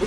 พี่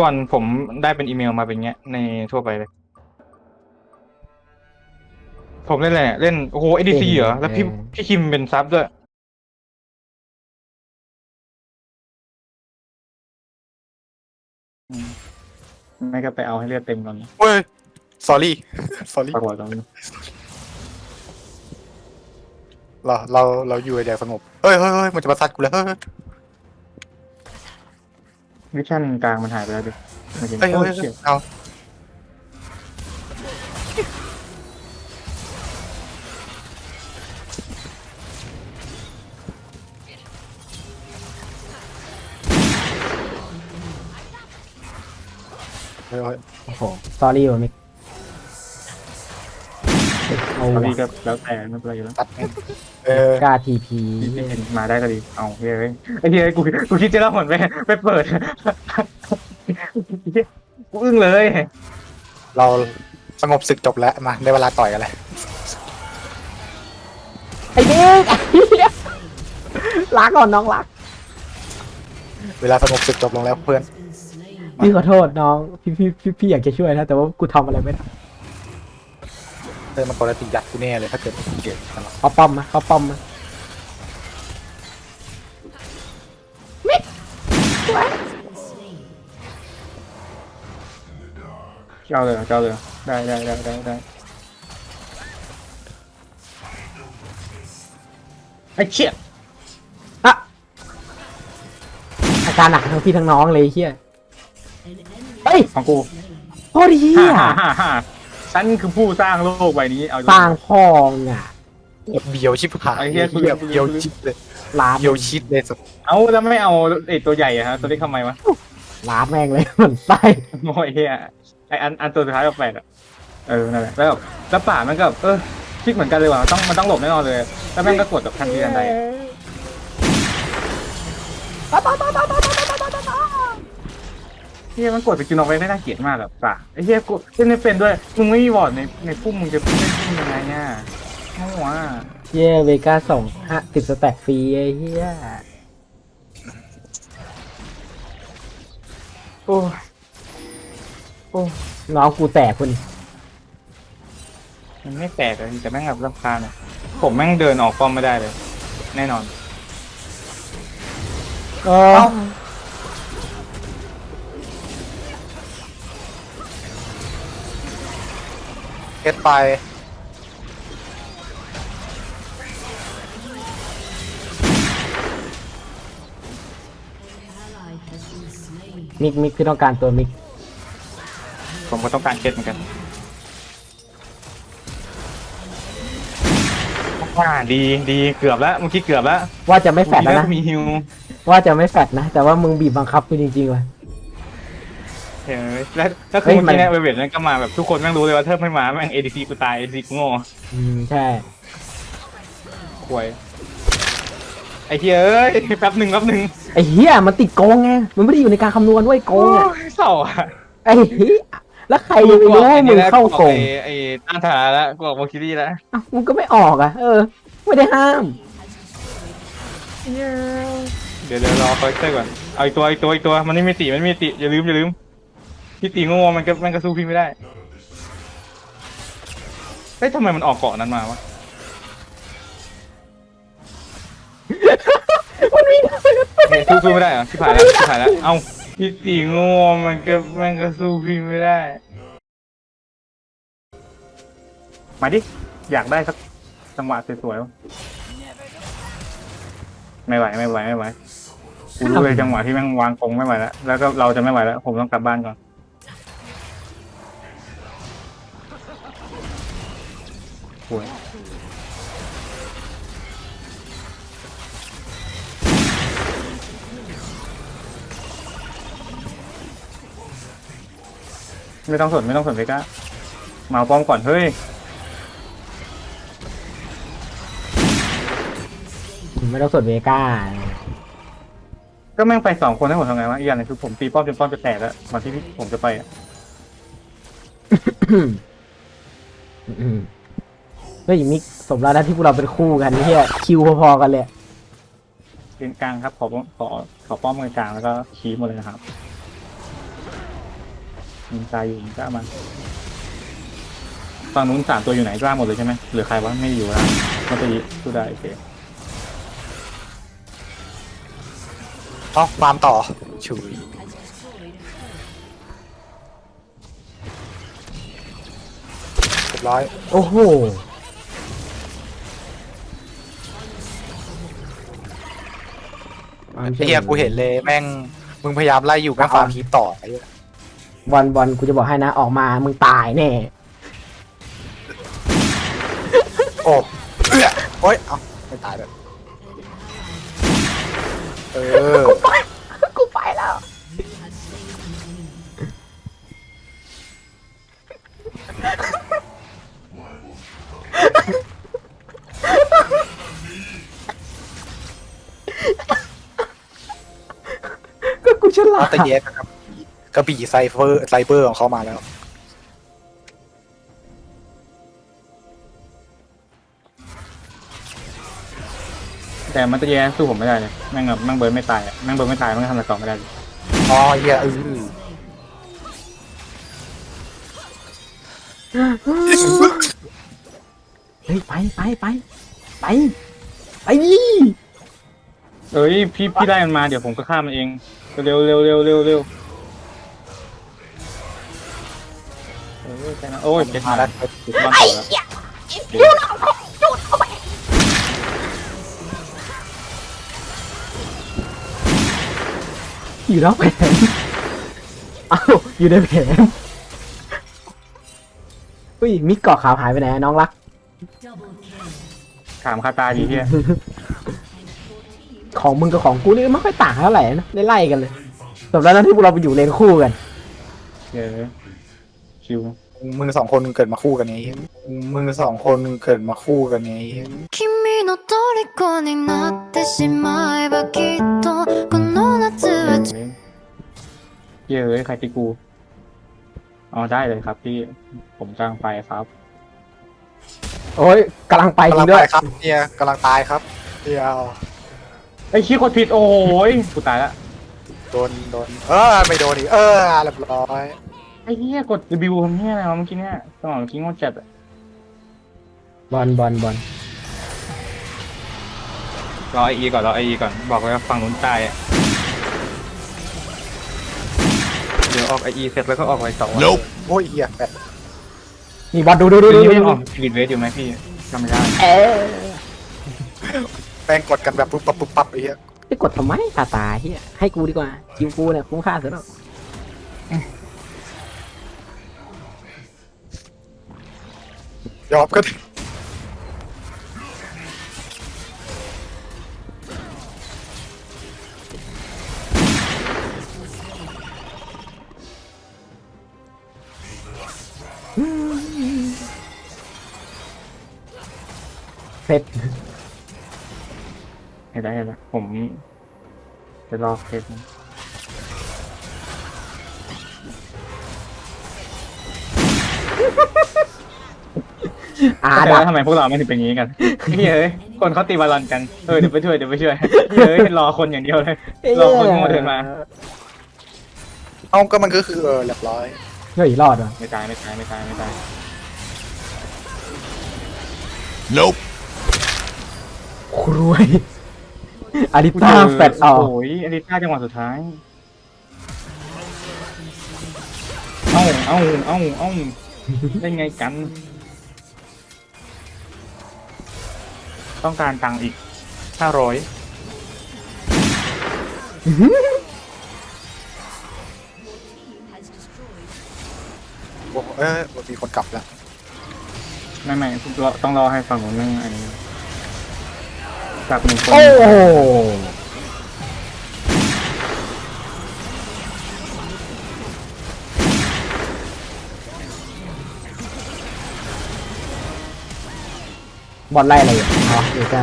บอลผมได้เป็นอีเมลมาเป็นเงี้ยในทั่วไปเลย ผมเล่นอะไรเนี่ยเล่นโอ้โห ADC เหรอ แล้วพี่พี่คิมเป็นซับด้วยอืมไม่ก็ไปเอาให้เลือดเต็มก่อนเว้ย sorry sorry ปรากฏตรงนี้เราเราเราอยู่ในแดนสงบเฮ้ยเฮ้ยเฮ้ยมันจะมาซัดกูแล้วเฮ้ยวิชั่นกลางมันหายไปแล้วดิไม่จริงเฮ้ยโอ้เฮ้ยเชี่ยเอา เฮ้ยเฮ้ยโอ้โหสตอรี่ว่ะมิกเอาตอนนี้ว่ะก็แล้วแต่ไม่เป็นไรอยู่แล้วตัดแม่งเออกล้าทีพีที่เห็นมาได้ก็ดีเอาเฮ้ยเฮ้ยไอ้เฮ้ยกูกูคิดจะเล่าเหมือนไปไปเปิดกูอึ้งเลยเราสงบศึกจบแล้วมาได้เวลาต่อยกันแล้วไอ้เด็กไอ้เหี้ยรักก่อนน้องรัก เวลาสงบศึกจบลงแล้วเพื่อน พี่ขอโทษน้องพี่พี่พี่พี่อยากจะช่วยนะ แต่ว่ากูทำอะไรไม่ได้เพื่อนมันกดติยัดกูแน่เลยถ้าเกิดเกิดกันหรอกเขาป้อมมาเขาป้อมมาเจ้าเลยเจ้าเลยได้ได้ได้ได้ได้ไอ้เชี่ยอะอาการหนักทั้งพี่ทั้งน้องเลยไอ้เฮียเฮ้ยของกูโคตรเฮีฮ่ายฮ่าฮ่าฮ่าฉันคือผู้สร้างโลกใบนี้เอาสร้างพองอะเบียวชิบหายไอ้เหี้ยกูเบียวเบียวชิดเลยร้านเบียวชิดเลยสุดเอาแล้วไม่เอาไอ้ตัวใหญ่อะฮะตัวเล็กทำไมวะร้านแม่งเลยเหมือนไส้โอ้ยเฮียไออันอันตัวสุดท้ายกับแปดอะเออนั่นแหละแล้วแบบแล้วป่ามันก็แบบเออคิดเหมือนกันเลยว่ะต้องมันต้องหลบแน่นอนเลยแล้วแม่งก็กดแบบทันทีทันใด เฮียมันกดไปกินออกไปไม่น่าเกลียดมากแบบป่าไอเฮียกูเล่นไม่เป็นด้วยมึงไม่มีบอร์ดในในพุ่มมึงจะเล่นพุ่มยังไงเนี่ยโอ้โหอะเย่เวก้าส่งห้าสิบสแต็กฟรีไอ้เฮียโอ้ยโอ้ยน้องกูแตกคุณมันไม่แตกเลยแต่แม่งแบบรำคาญอะผมแม่งเดินออกป้อมไม่ได้เลย แน่นอน เออ เก็ตไป มิกมิกพี่ต้องการตัวมิกผมก็ต้องการเคสเหมือนกันว่าดีดีเกือบแล้วเมื่อกี้เกือบแล้วว่าจะไม่แฟดแล้วนะ มีฮิว ว่าจะไม่แฟดนะ แต่ว่ามึงบีบบังคับกูจริงๆว่ะ เห็นไหมแล้วแล้วคืเฮ้อยเมื่อมันกี้เนี่ยเวเวทนั่นก็มาแบบทุกคนแม่งรู้เลยว่าเธอไม่มาแม่ง ADC กูตาย ADC กูโง่อืมใช่ควยไอ้เหี้ยเอ้ยแป๊บหนึ่งแป๊บหนึ่งไอ้เหี้ยมันติดโกงไงมันไม่ได้อยู่ในการคำนวณเว้ยโกงอะโอ้ยเศร้าอะไอ้เหี้ยแล้วใครจะไปรู้ว่ามึงเข้าโกงไอ้ไอ้ต้านทาแล้วกูออกโมคิรี่แล้วอ้าวมึงก็ไม่ออกอะเออ ไม่ได้ห้ามเดี๋ยวเดี๋ยวรอคอยเตอร์ก่อนเอาอีกตัวอีกตัวอีกตัวมันไม่มีติมันไม่มีติอย่าลืมอย่าลืม พี่ตีโง่มันก็มันก็สู้พี่ไม่ได้เฮ้ยทำไมมันออกเกาะนั้นมาวะ มันมีเฮ้ยสู้สู้ไม่ได้เหรอพี่ผ่านแล้วพี่ผ่านแล้ว เอาพี่ตีโง่มันก็มันก็สู้พี่ไม่ได้ มาดิ อยากได้สักจังหวะสวยๆวะไม่ไหวไม่ไหวไม่ไหวกูรู้เลยจังหวะที่แม่งวางกงไม่ไหวแล้ว แล้วก็เราจะไม่ไหวแล้ว ผมต้องกลับบ้านก่อน ไม่ต้องสนไม่ต้องสนไปก้ามาเอาป้อมก่อนเฮ้ยไม่ต้องสดเวก้าก็แม่งไปสองคนให้ผมทำไงวะอีกอย่างหนึงคือผมตีป้อมจนป้อมจะแตกแล้วก่อนที่ผมจะไปอะอืมเฮ้ยมิกสมแล้วนะที่พวกเราเป็นคู่กันเฮียคิวพอๆกันเลยยืนกลางครับ ขอขอขอป้อมกลางแล้วก็ชี้หมดเลยนะครับ ยิงตายอยู่ยิงกล้ามันฝั่งนู้นสามตัวอยู่ไหนกล้าหมดเลยใช่ไหมเหลือใครวะไม่อยู่แล้วมันจะสู้ได้โอเคเอ้าฟาร์มต่อชุยเรียบร้อย โอ้โห ไอ้เฮียกูเห็นเลยแม่ง มึงพยายามไล่อยู่แม่งฟาร์มคีปต่อไอ้เหี้ย บอลบอลกูจะบอกให้นะออกมามึงตายแน่โอ้เอื้อโอ้ยเอ้าไม่ตายเลยเออกูไปแล้วก็กูฉลาอัดตเยสนะครับ กระบี่ไซเฟอร์ไซเบอร์ของเขามาแล้ว แต่มันจะแย่สู้ผมไม่ได้เลยแม่งแบบแม่งเบิร์ดไม่ตายอะแม่งเบิร์ดไม่ตายแม่งทำอะไรต่อไม่ได้เลยอ๋อเฮียเออเฮ้ยไปไปไปไปไปดิเอ้ยพี่พี่ได้มันมาเดี๋ยวผมก็ฆ่ามันเองเร็วเร็วเร็วเร็วเร็ว เออใช่นะโอ้ยเจ็ดมามาแล้แล้ววเจ็ดบอลต่อแล้วอยู่นอกแผนเอ้าอยู่ในแผนอุ้ยมิกเกาะขาวหายไปไหนอะน้องรัก ถามคาตาดีเฮียของมึงกับของกูนี่ไม่ค่อยต่างเท่าไหร่นะได้ไล่กันเลยสำหรับนั้นที่พวกเราไปอยู่เลนคู่กันเดี๋ยวชิว มึงสองคนเกิดมาคู่กันไงมึงสองคนเกิดมาคู่กันไง 君の虜になってしまえばきっとこの夏は เฮ้ยเฮ้ยใครตีกูอ๋อได้เลยครับพี่ผมกลางไฟครับ โอ้ยกำลังไปจ กำลั ริ ง งด้ ไป วย ครับเนี่ยกำลังตายครับเดียว ไอ้ยขี้กดผิดโอ้ยกูตายละ โดนโดนเออไม่โดนอีกเออเรียบร้อย ไอ้เหี้ยกดรีวิวทำเหี้ยอะไรวะเมื่อกี้เนี่ยสมองเมื่อกี้งดจัดอะบอลบอลบอลรอไออีก่อนรอไออีก่อนบอกเลยว่าฝั่งนู้นตายอะเดี๋ยวออกไออีเสร็จแล้วก็ออกไปสองวันโอ้ยเหี้ยแบบนี่บอลดูดูดูดูพี่ดูยังออกสปีดเวทอยู่ไหมพี่จำไม่ได้เอ๊ะแม่งกดกันแบบปุ๊บปั๊บปุ๊บปั๊บไอ้เหี้ยไปกดทำไมตาตาเฮียให้กูดีกว่าคิวกูเนี่ยคุ้มค่าสุดแล้ว ยอมก็ได้เสร็จเห็นได้เห็นได้ผมจะรอเคสนะ อาแต่ดัว่าบทำไมพวกเราไม่ถึงเป็นอย่างนี้กันพี่เอ้ยคนเขาตีบอลลอนกันเออเดี๋ยวไปช่วยเดี๋ยวไปช่วยพี่เอ้ยรอคนอย่างเดียวเลยรอคนโง่เดินมาเอาก็มันก็คือเออเรียบร้อยเฮ้ยรอดว่ะไม่ตายไม่ตายไม่ตายไม่ตายครวยอาริต้าแฟดออกโอ้ยอาริต้าจังหวะสุดท้าย เอ้าเอ้าเอ้าเอ้าได้ไงกัน ต้องการตังค์อีกห้าร้อยโอ้โหเออมีคนกลับแล้วไม่ไม่รอต้องรอให้ฝั่งนู้นนั่งไอ้กลับหนึ่งคน โอ้โห บอลไล่อะไรอยู่อ๋อเดี๋ยวจ้า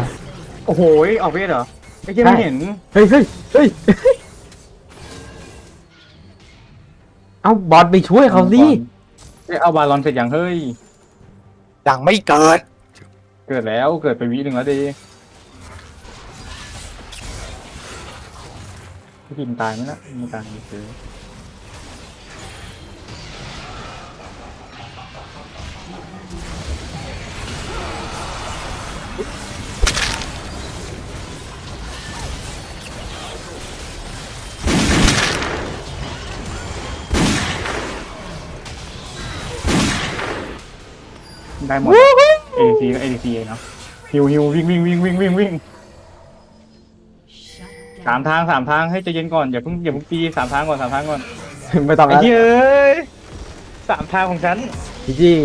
โอ้โหออกเวทเหรอไอ้เหี้ยไม่เห็นเฮ้ยเฮ้ยเฮ้ยเอาบอลไปช่วยเขาสิเอ้ยเอาบาลอนเสร็จยังเฮ้ย ยังไม่เกิด เกิดแล้วเกิดไปวิหนึ่งแล้วดีพี่พิมตายไหมล่ะไม่ตายเฉย ได้หมด ADC ก็ ADC เนาะฮิวฮิววิ่งวิ่งวิ่งวิ่งวิ่งวิ่งสามทางสามทางให้ใจเย็นก่อนอย่าเพิ่งอย่าเพิ่งตีสามทางก่อนสามทางก่อนไม่ต้องไอ้แล้วเหี้ยเอ้ยสามทางของฉันพี่จี้